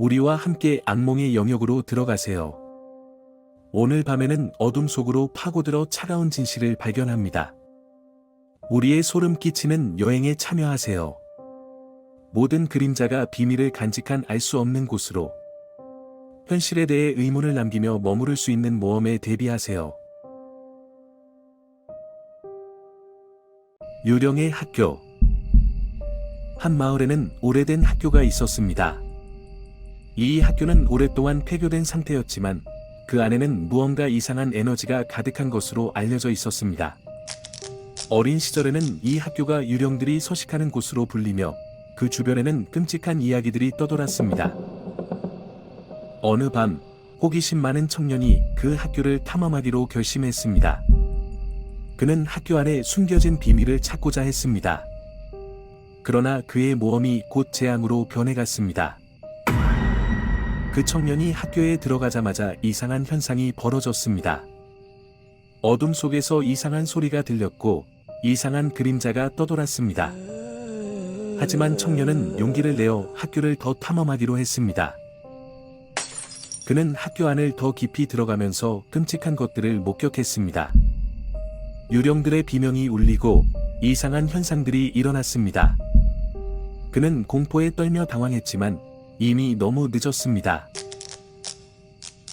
우리와 함께 악몽의 영역으로 들어가세요. 오늘 밤에는 어둠 속으로 파고들어 차가운 진실을 발견합니다. 우리의 소름 끼치는 여행에 참여하세요. 모든 그림자가 비밀을 간직한 알 수 없는 곳으로 현실에 대해 의문을 남기며 머무를 수 있는 모험에 대비하세요. 유령의 학교 한 마을에는 오래된 학교가 있었습니다. 이 학교는 오랫동안 폐교된 상태였지만 그 안에는 무언가 이상한 에너지가 가득한 것으로 알려져 있었습니다. 어린 시절에는 이 학교가 유령들이 서식하는 곳으로 불리며 그 주변에는 끔찍한 이야기들이 떠돌았습니다. 어느 밤 호기심 많은 청년이 그 학교를 탐험하기로 결심했습니다. 그는 학교 안에 숨겨진 비밀을 찾고자 했습니다. 그러나 그의 모험이 곧 재앙으로 변해갔습니다. 그 청년이 학교에 들어가자마자 이상한 현상이 벌어졌습니다. 어둠 속에서 이상한 소리가 들렸고 이상한 그림자가 떠돌았습니다. 하지만 청년은 용기를 내어 학교를 더 탐험하기로 했습니다. 그는 학교 안을 더 깊이 들어가면서 끔찍한 것들을 목격했습니다. 유령들의 비명이 울리고 이상한 현상들이 일어났습니다. 그는 공포에 떨며 당황했지만 이미 너무 늦었습니다.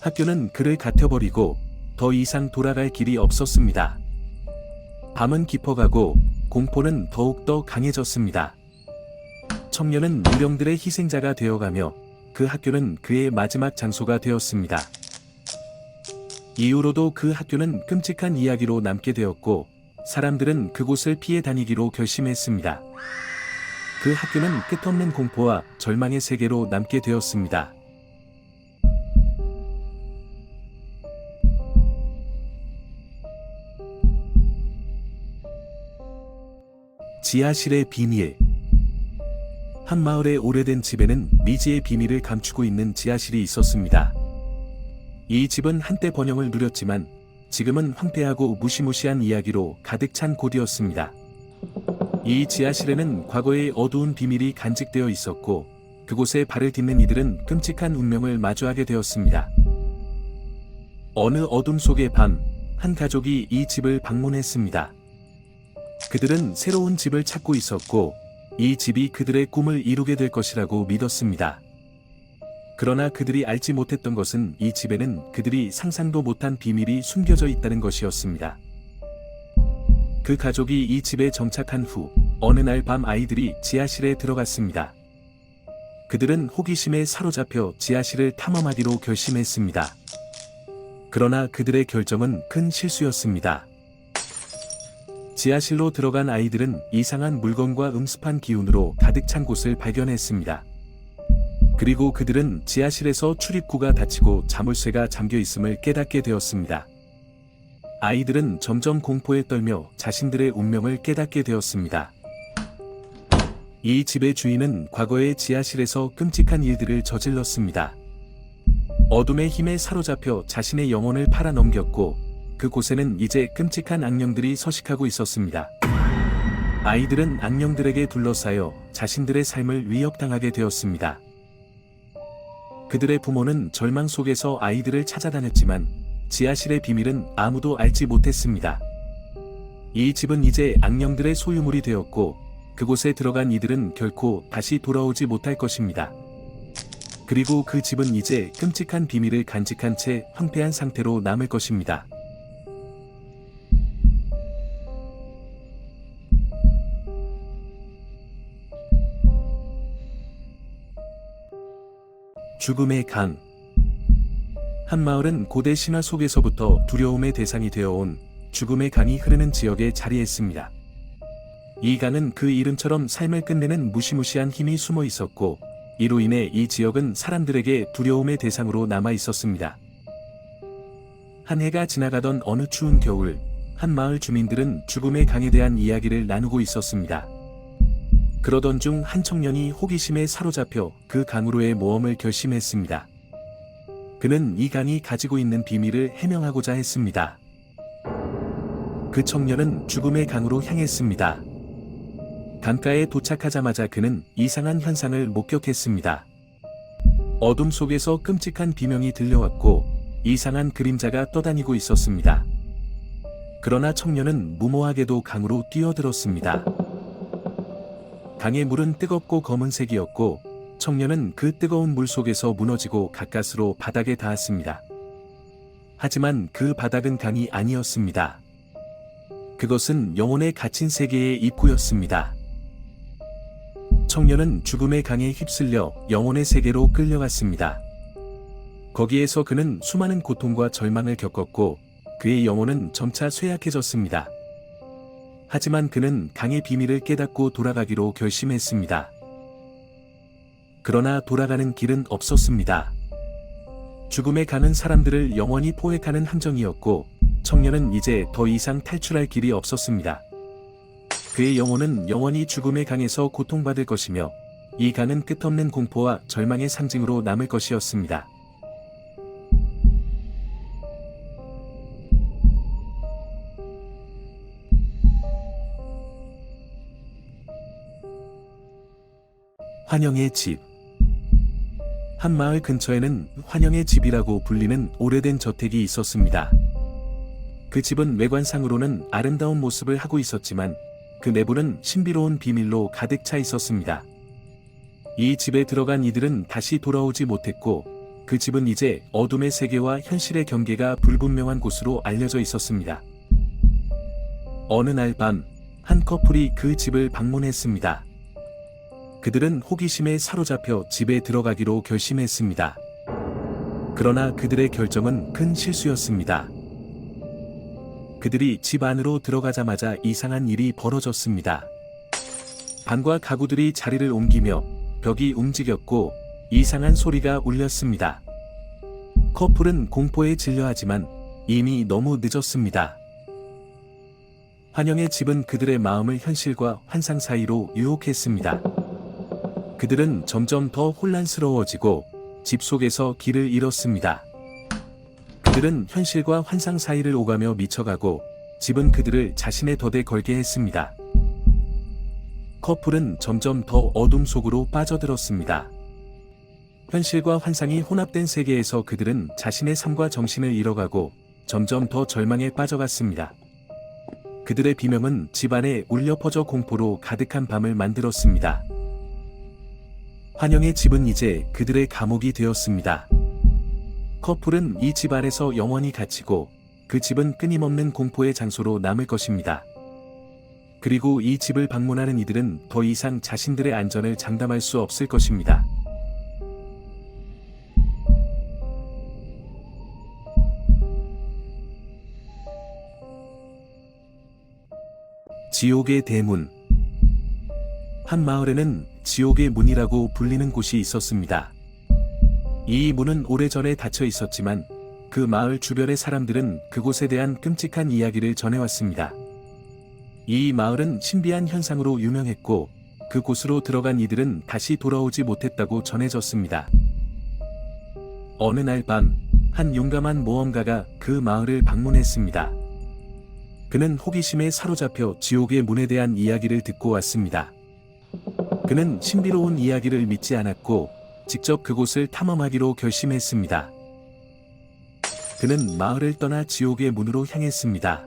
학교는 그를 갇혀버리고 더 이상 돌아갈 길이 없었습니다. 밤은 깊어가고 공포는 더욱더 강해졌습니다. 청년은 유령들의 희생자가 되어가며 그 학교는 그의 마지막 장소가 되었습니다. 이후로도 그 학교는 끔찍한 이야기로 남게 되었고 사람들은 그곳을 피해 다니기로 결심했습니다. 그 학교는 끝없는 공포와 절망의 세계로 남게 되었습니다. 지하실의 비밀 한 마을의 오래된 집에는 미지의 비밀을 감추고 있는 지하실이 있었습니다. 이 집은 한때 번영을 누렸지만 지금은 황폐하고 무시무시한 이야기로 가득 찬 곳이었습니다. 이 지하실에는 과거의 어두운 비밀이 간직되어 있었고 그곳에 발을 딛는 이들은 끔찍한 운명을 마주하게 되었습니다. 어느 어둠 속의 밤, 한 가족이 이 집을 방문했습니다. 그들은 새로운 집을 찾고 있었고 이 집이 그들의 꿈을 이루게 될 것이라고 믿었습니다. 그러나 그들이 알지 못했던 것은 이 집에는 그들이 상상도 못한 비밀이 숨겨져 있다는 것이었습니다. 그 가족이 이 집에 정착한 후 어느 날 밤 아이들이 지하실에 들어갔습니다. 그들은 호기심에 사로잡혀 지하실을 탐험하기로 결심했습니다. 그러나 그들의 결정은 큰 실수였습니다. 지하실로 들어간 아이들은 이상한 물건과 음습한 기운으로 가득 찬 곳을 발견했습니다. 그리고 그들은 지하실에서 출입구가 닫히고 자물쇠가 잠겨 있음을 깨닫게 되었습니다. 아이들은 점점 공포에 떨며 자신들의 운명을 깨닫게 되었습니다. 이 집의 주인은 과거의 지하실에서 끔찍한 일들을 저질렀습니다. 어둠의 힘에 사로잡혀 자신의 영혼을 팔아넘겼고 그곳에는 이제 끔찍한 악령들이 서식하고 있었습니다. 아이들은 악령들에게 둘러싸여 자신들의 삶을 위협당하게 되었습니다. 그들의 부모는 절망 속에서 아이들을 찾아다녔지만 지하실의 비밀은 아무도 알지 못했습니다. 이 집은 이제 악령들의 소유물이 되었고 그곳에 들어간 이들은 결코 다시 돌아오지 못할 것입니다. 그리고 그 집은 이제 끔찍한 비밀을 간직한 채 황폐한 상태로 남을 것입니다. 죽음의 강 한 마을은 고대 신화 속에서부터 두려움의 대상이 되어온 죽음의 강이 흐르는 지역에 자리했습니다. 이 강은 그 이름처럼 삶을 끝내는 무시무시한 힘이 숨어 있었고 이로 인해 이 지역은 사람들에게 두려움의 대상으로 남아 있었습니다. 한 해가 지나가던 어느 추운 겨울, 한 마을 주민들은 죽음의 강에 대한 이야기를 나누고 있었습니다. 그러던 중 한 청년이 호기심에 사로잡혀 그 강으로의 모험을 결심했습니다. 그는 이 강이 가지고 있는 비밀을 해명하고자 했습니다. 그 청년은 죽음의 강으로 향했습니다. 강가에 도착하자마자 그는 이상한 현상을 목격했습니다. 어둠 속에서 끔찍한 비명이 들려왔고 이상한 그림자가 떠다니고 있었습니다. 그러나 청년은 무모하게도 강으로 뛰어들었습니다. 강의 물은 뜨겁고 검은색이었고 청년은 그 뜨거운 물 속에서 무너지고 가까스로 바닥에 닿았습니다. 하지만 그 바닥은 강이 아니었습니다. 그것은 영혼에 갇힌 세계의 입구였습니다. 청년은 죽음의 강에 휩쓸려 영혼의 세계로 끌려갔습니다. 거기에서 그는 수많은 고통과 절망을 겪었고 그의 영혼은 점차 쇠약해졌습니다. 하지만 그는 강의 비밀을 깨닫고 돌아가기로 결심했습니다. 그러나 돌아가는 길은 없었습니다. 죽음에 가는 사람들을 영원히 포획하는 함정이었고 청년은 이제 더 이상 탈출할 길이 없었습니다. 그의 영혼은 영원히 죽음의 강에서 고통받을 것이며 이 강은 끝없는 공포와 절망의 상징으로 남을 것이었습니다. 환영의 집 한 마을 근처에는 환영의 집이라고 불리는 오래된 저택이 있었습니다. 그 집은 외관상으로는 아름다운 모습을 하고 있었지만 그 내부는 신비로운 비밀로 가득 차 있었습니다. 이 집에 들어간 이들은 다시 돌아오지 못했고 그 집은 이제 어둠의 세계와 현실의 경계가 불분명한 곳으로 알려져 있었습니다. 어느 날 밤 한 커플이 그 집을 방문했습니다. 그들은 호기심에 사로잡혀 집에 들어가기로 결심했습니다. 그러나 그들의 결정은 큰 실수였습니다. 그들이 집 안으로 들어가자마자 이상한 일이 벌어졌습니다. 방과 가구들이 자리를 옮기며 벽이 움직였고 이상한 소리가 울렸습니다. 커플은 공포에 질려하지만 이미 너무 늦었습니다. 환영의 집은 그들의 마음을 현실과 환상 사이로 유혹했습니다. 그들은 점점 더 혼란스러워지고 집 속에서 길을 잃었습니다. 그들은 현실과 환상 사이를 오가며 미쳐가고 집은 그들을 자신의 덫에 걸게 했습니다. 커플은 점점 더 어둠 속으로 빠져들었습니다. 현실과 환상이 혼합된 세계에서 그들은 자신의 삶과 정신을 잃어가고 점점 더 절망에 빠져갔습니다. 그들의 비명은 집안에 울려 퍼져 공포로 가득한 밤을 만들었습니다. 환영의 집은 이제 그들의 감옥이 되었습니다. 커플은 이집 안에서 영원히 갇히고 그 집은 끊임없는 공포의 장소로 남을 것입니다. 그리고 이 집을 방문하는 이들은 더 이상 자신들의 안전을 장담할 수 없을 것입니다. 지옥의 대문 한 마을에는 지옥의 문이라고 불리는 곳이 있었습니다. 이 문은 오래전에 닫혀 있었지만 그 마을 주변의 사람들은 그곳에 대한 끔찍한 이야기를 전해왔습니다. 이 마을은 신비한 현상으로 유명했고 그곳으로 들어간 이들은 다시 돌아오지 못했다고 전해졌습니다. 어느 날 밤, 한 용감한 모험가가 그 마을을 방문했습니다. 그는 호기심에 사로잡혀 지옥의 문에 대한 이야기를 듣고 왔습니다. 그는 신비로운 이야기를 믿지 않았고 직접 그곳을 탐험하기로 결심했습니다. 그는 마을을 떠나 지옥의 문으로 향했습니다.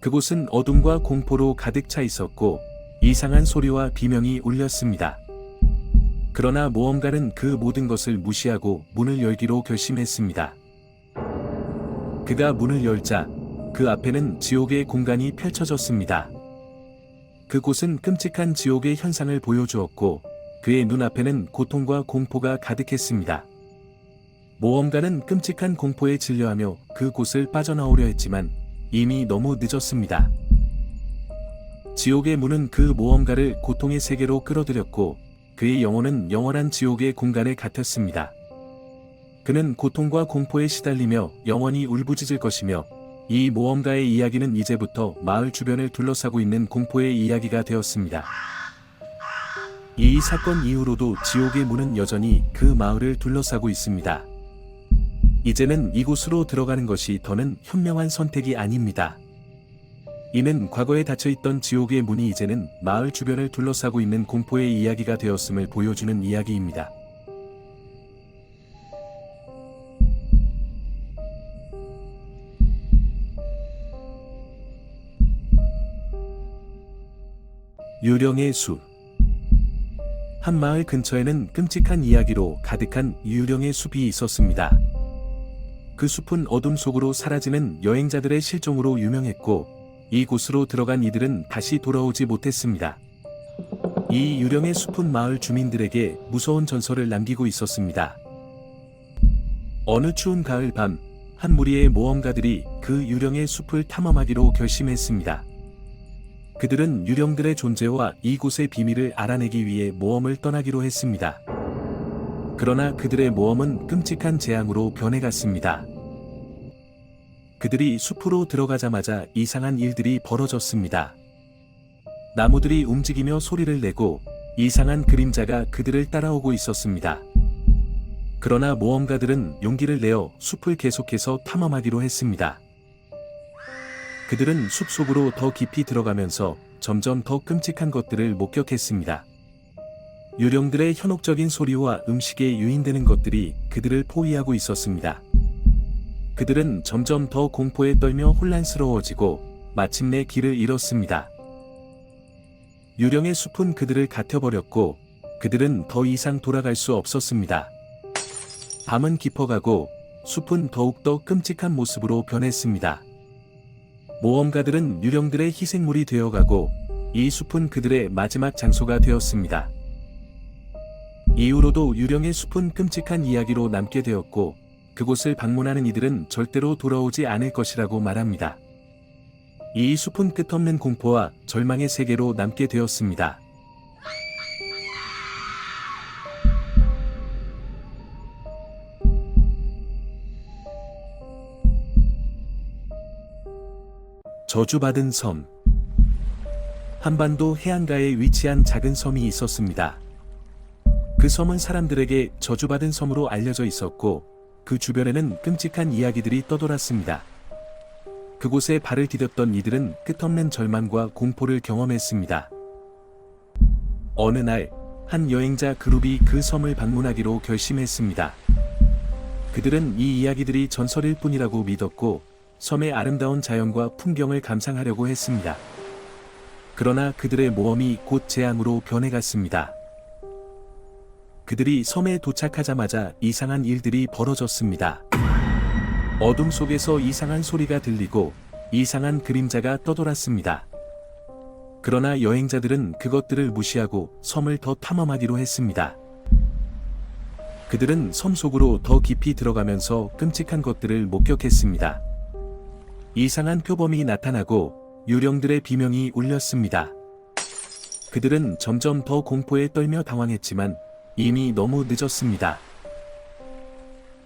그곳은 어둠과 공포로 가득 차 있었고 이상한 소리와 비명이 울렸습니다. 그러나 모험가는 그 모든 것을 무시하고 문을 열기로 결심했습니다. 그가 문을 열자 그 앞에는 지옥의 공간이 펼쳐졌습니다. 그곳은 끔찍한 지옥의 현상을 보여주었고 그의 눈앞에는 고통과 공포가 가득했습니다. 모험가는 끔찍한 공포에 질려하며 그곳을 빠져나오려 했지만 이미 너무 늦었습니다. 지옥의 문은 그 모험가를 고통의 세계로 끌어들였고 그의 영혼은 영원한 지옥의 공간에 갇혔습니다. 그는 고통과 공포에 시달리며 영원히 울부짖을 것이며 이 모험가의 이야기는 이제부터 마을 주변을 둘러싸고 있는 공포의 이야기가 되었습니다. 이 사건 이후로도 지옥의 문은 여전히 그 마을을 둘러싸고 있습니다. 이제는 이곳으로 들어가는 것이 더는 현명한 선택이 아닙니다. 이는 과거에 닫혀있던 지옥의 문이 이제는 마을 주변을 둘러싸고 있는 공포의 이야기가 되었음을 보여주는 이야기입니다. 유령의 숲. 한 마을 근처에는 끔찍한 이야기로 가득한 유령의 숲이 있었습니다. 그 숲은 어둠 속으로 사라지는 여행자들의 실종으로 유명했고, 이곳으로 들어간 이들은 다시 돌아오지 못했습니다. 이 유령의 숲은 마을 주민들에게 무서운 전설을 남기고 있었습니다. 어느 추운 가을 밤, 한 무리의 모험가들이 그 유령의 숲을 탐험하기로 결심했습니다. 그들은 유령들의 존재와 이곳의 비밀을 알아내기 위해 모험을 떠나기로 했습니다. 그러나 그들의 모험은 끔찍한 재앙으로 변해갔습니다. 그들이 숲으로 들어가자마자 이상한 일들이 벌어졌습니다. 나무들이 움직이며 소리를 내고 이상한 그림자가 그들을 따라오고 있었습니다. 그러나 모험가들은 용기를 내어 숲을 계속해서 탐험하기로 했습니다. 그들은 숲 속으로 더 깊이 들어가면서 점점 더 끔찍한 것들을 목격했습니다. 유령들의 현혹적인 소리와 음식에 유인되는 것들이 그들을 포위하고 있었습니다. 그들은 점점 더 공포에 떨며 혼란스러워지고 마침내 길을 잃었습니다. 유령의 숲은 그들을 갇혀버렸고 그들은 더 이상 돌아갈 수 없었습니다. 밤은 깊어가고 숲은 더욱더 끔찍한 모습으로 변했습니다. 모험가들은 유령들의 희생물이 되어가고 이 숲은 그들의 마지막 장소가 되었습니다. 이후로도 유령의 숲은 끔찍한 이야기로 남게 되었고 그곳을 방문하는 이들은 절대로 돌아오지 않을 것이라고 말합니다. 이 숲은 끝없는 공포와 절망의 세계로 남게 되었습니다. 저주받은 섬 한반도 해안가에 위치한 작은 섬이 있었습니다. 그 섬은 사람들에게 저주받은 섬으로 알려져 있었고 그 주변에는 끔찍한 이야기들이 떠돌았습니다. 그곳에 발을 디뎠던 이들은 끝없는 절망과 공포를 경험했습니다. 어느 날, 한 여행자 그룹이 그 섬을 방문하기로 결심했습니다. 그들은 이 이야기들이 전설일 뿐이라고 믿었고, 섬의 아름다운 자연과 풍경을 감상하려고 했습니다. 그러나 그들의 모험이 곧 재앙으로 변해갔습니다. 그들이 섬에 도착하자마자 이상한 일들이 벌어졌습니다. 어둠 속에서 이상한 소리가 들리고 이상한 그림자가 떠돌았습니다. 그러나 여행자들은 그것들을 무시하고 섬을 더 탐험하기로 했습니다. 그들은 섬 속으로 더 깊이 들어가면서 끔찍한 것들을 목격했습니다. 이상한 표범이 나타나고 유령들의 비명이 울렸습니다. 그들은 점점 더 공포에 떨며 당황했지만 이미 너무 늦었습니다.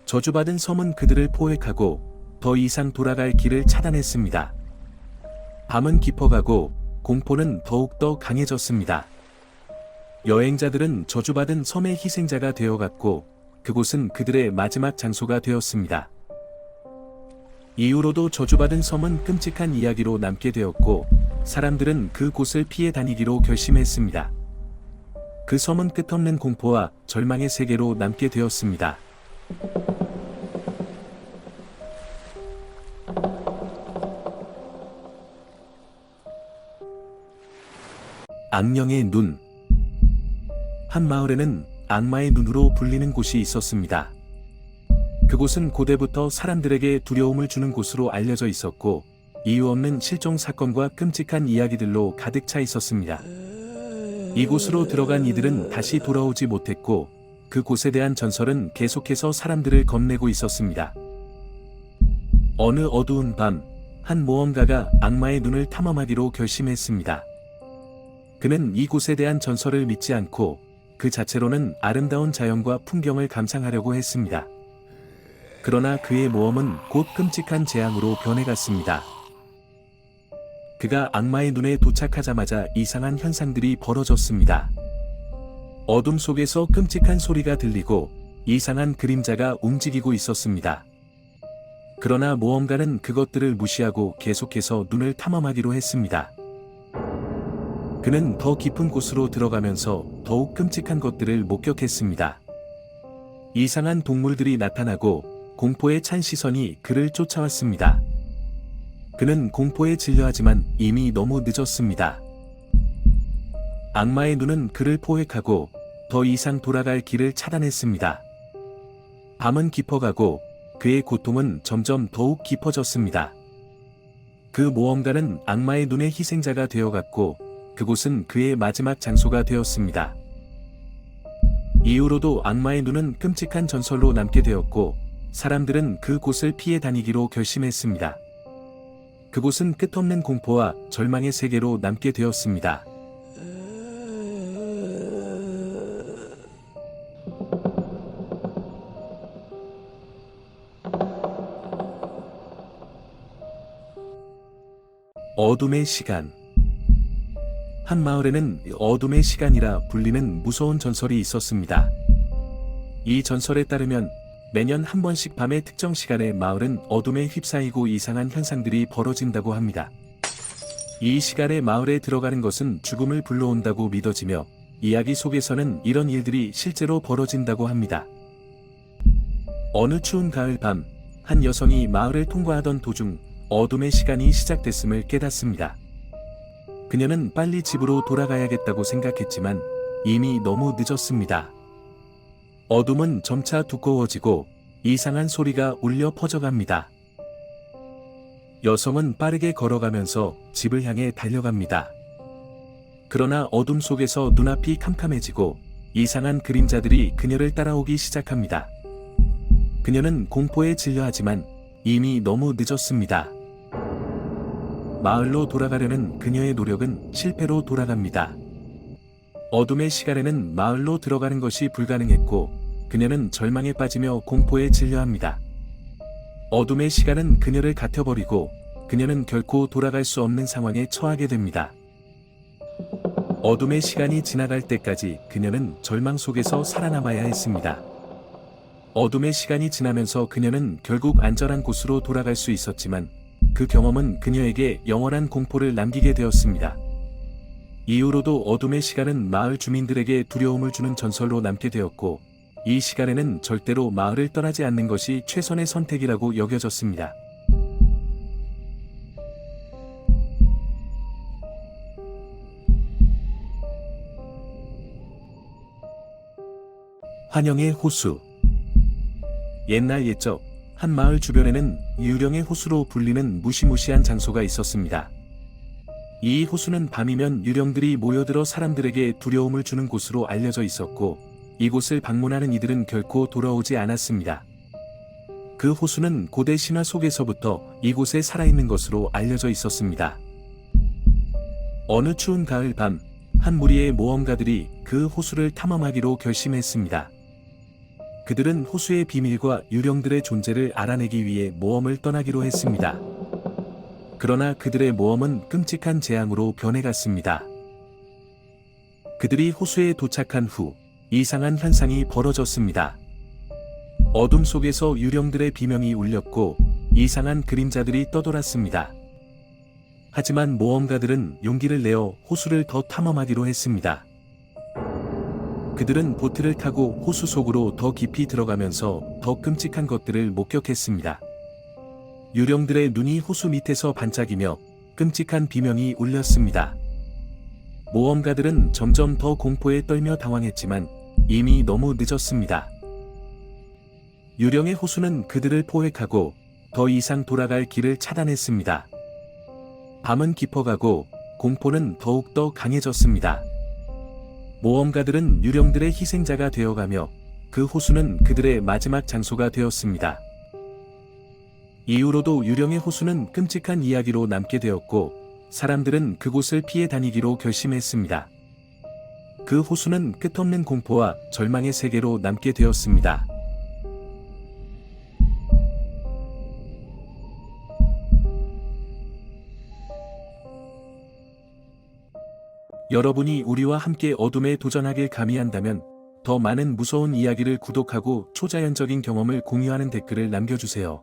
저주받은 섬은 그들을 포획하고 더 이상 돌아갈 길을 차단했습니다. 밤은 깊어가고 공포는 더욱더 강해졌습니다. 여행자들은 저주받은 섬의 희생자가 되어갔고 그곳은 그들의 마지막 장소가 되었습니다. 이후로도 저주받은 섬은 끔찍한 이야기로 남게 되었고 사람들은 그 곳을 피해 다니기로 결심했습니다. 그 섬은 끝없는 공포와 절망의 세계로 남게 되었습니다. 악령의 눈. 한 마을에는 악마의 눈으로 불리는 곳이 있었습니다. 그곳은 고대부터 사람들에게 두려움을 주는 곳으로 알려져 있었고, 이유 없는 실종 사건과 끔찍한 이야기들로 가득 차 있었습니다. 이곳으로 들어간 이들은 다시 돌아오지 못했고, 그 곳에 대한 전설은 계속해서 사람들을 겁내고 있었습니다. 어느 어두운 밤, 한 모험가가 악마의 눈을 탐험하기로 결심했습니다. 그는 이곳에 대한 전설을 믿지 않고 그 자체로는 아름다운 자연과 풍경을 감상하려고 했습니다. 그러나 그의 모험은 곧 끔찍한 재앙으로 변해갔습니다. 그가 악마의 눈에 도착하자마자 이상한 현상들이 벌어졌습니다. 어둠 속에서 끔찍한 소리가 들리고 이상한 그림자가 움직이고 있었습니다. 그러나 모험가는 그것들을 무시하고 계속해서 눈을 탐험하기로 했습니다. 그는 더 깊은 곳으로 들어가면서 더욱 끔찍한 것들을 목격했습니다. 이상한 동물들이 나타나고 공포에 찬 시선이 그를 쫓아왔습니다. 그는 공포에 질려하지만 이미 너무 늦었습니다. 악마의 눈은 그를 포획하고 더 이상 돌아갈 길을 차단했습니다. 밤은 깊어가고 그의 고통은 점점 더욱 깊어졌습니다. 그 모험가는 악마의 눈의 희생자가 되어갔고 그곳은 그의 마지막 장소가 되었습니다. 이후로도 악마의 눈은 끔찍한 전설로 남게 되었고 사람들은 그 곳을 피해 다니기로 결심했습니다. 그곳은 끝없는 공포와 절망의 세계로 남게 되었습니다. 어둠의 시간 한 마을에는 어둠의 시간이라 불리는 무서운 전설이 있었습니다. 이 전설에 따르면 매년 한 번씩 밤의 특정 시간에 마을은 어둠에 휩싸이고 이상한 현상들이 벌어진다고 합니다. 이 시간에 마을에 들어가는 것은 죽음을 불러온다고 믿어지며 이야기 속에서는 이런 일들이 실제로 벌어진다고 합니다. 어느 추운 가을 밤, 한 여성이 마을을 통과하던 도중 어둠의 시간이 시작됐음을 깨닫습니다. 그녀는 빨리 집으로 돌아가야겠다고 생각했지만 이미 너무 늦었습니다. 어둠은 점차 두꺼워지고 이상한 소리가 울려 퍼져갑니다. 여성은 빠르게 걸어가면서 집을 향해 달려갑니다. 그러나 어둠 속에서 눈앞이 캄캄해지고 이상한 그림자들이 그녀를 따라오기 시작합니다. 그녀는 공포에 질려하지만 이미 너무 늦었습니다. 마을로 돌아가려는 그녀의 노력은 실패로 돌아갑니다. 어둠의 시간에는 마을로 들어가는 것이 불가능했고 그녀는 절망에 빠지며 공포에 질려합니다. 어둠의 시간은 그녀를 갇혀버리고 그녀는 결코 돌아갈 수 없는 상황에 처하게 됩니다. 어둠의 시간이 지나갈 때까지 그녀는 절망 속에서 살아남아야 했습니다. 어둠의 시간이 지나면서 그녀는 결국 안전한 곳으로 돌아갈 수 있었지만 그 경험은 그녀에게 영원한 공포를 남기게 되었습니다. 이후로도 어둠의 시간은 마을 주민들에게 두려움을 주는 전설로 남게 되었고, 이 시간에는 절대로 마을을 떠나지 않는 것이 최선의 선택이라고 여겨졌습니다. 환영의 호수 옛날 옛적 한 마을 주변에는 유령의 호수로 불리는 무시무시한 장소가 있었습니다. 이 호수는 밤이면 유령들이 모여들어 사람들에게 두려움을 주는 곳으로 알려져 있었고 이곳을 방문하는 이들은 결코 돌아오지 않았습니다. 그 호수는 고대 신화 속에서부터 이곳에 살아있는 것으로 알려져 있었습니다. 어느 추운 가을 밤, 한 무리의 모험가들이 그 호수를 탐험하기로 결심했습니다. 그들은 호수의 비밀과 유령들의 존재를 알아내기 위해 모험을 떠나기로 했습니다. 그러나 그들의 모험은 끔찍한 재앙으로 변해갔습니다. 그들이 호수에 도착한 후 이상한 현상이 벌어졌습니다. 어둠 속에서 유령들의 비명이 울렸고 이상한 그림자들이 떠돌았습니다. 하지만 모험가들은 용기를 내어 호수를 더 탐험하기로 했습니다. 그들은 보트를 타고 호수 속으로 더 깊이 들어가면서 더 끔찍한 것들을 목격했습니다. 유령들의 눈이 호수 밑에서 반짝이며 끔찍한 비명이 울렸습니다. 모험가들은 점점 더 공포에 떨며 당황했지만 이미 너무 늦었습니다. 유령의 호수는 그들을 포획하고 더 이상 돌아갈 길을 차단했습니다. 밤은 깊어가고 공포는 더욱더 강해졌습니다. 모험가들은 유령들의 희생자가 되어가며 그 호수는 그들의 마지막 장소가 되었습니다. 이후로도 유령의 호수는 끔찍한 이야기로 남게 되었고 사람들은 그곳을 피해 다니기로 결심했습니다. 그 호수는 끝없는 공포와 절망의 세계로 남게 되었습니다. 여러분이 우리와 함께 어둠에 도전하길 감히한다면 더 많은 무서운 이야기를 구독하고 초자연적인 경험을 공유하는 댓글을 남겨주세요.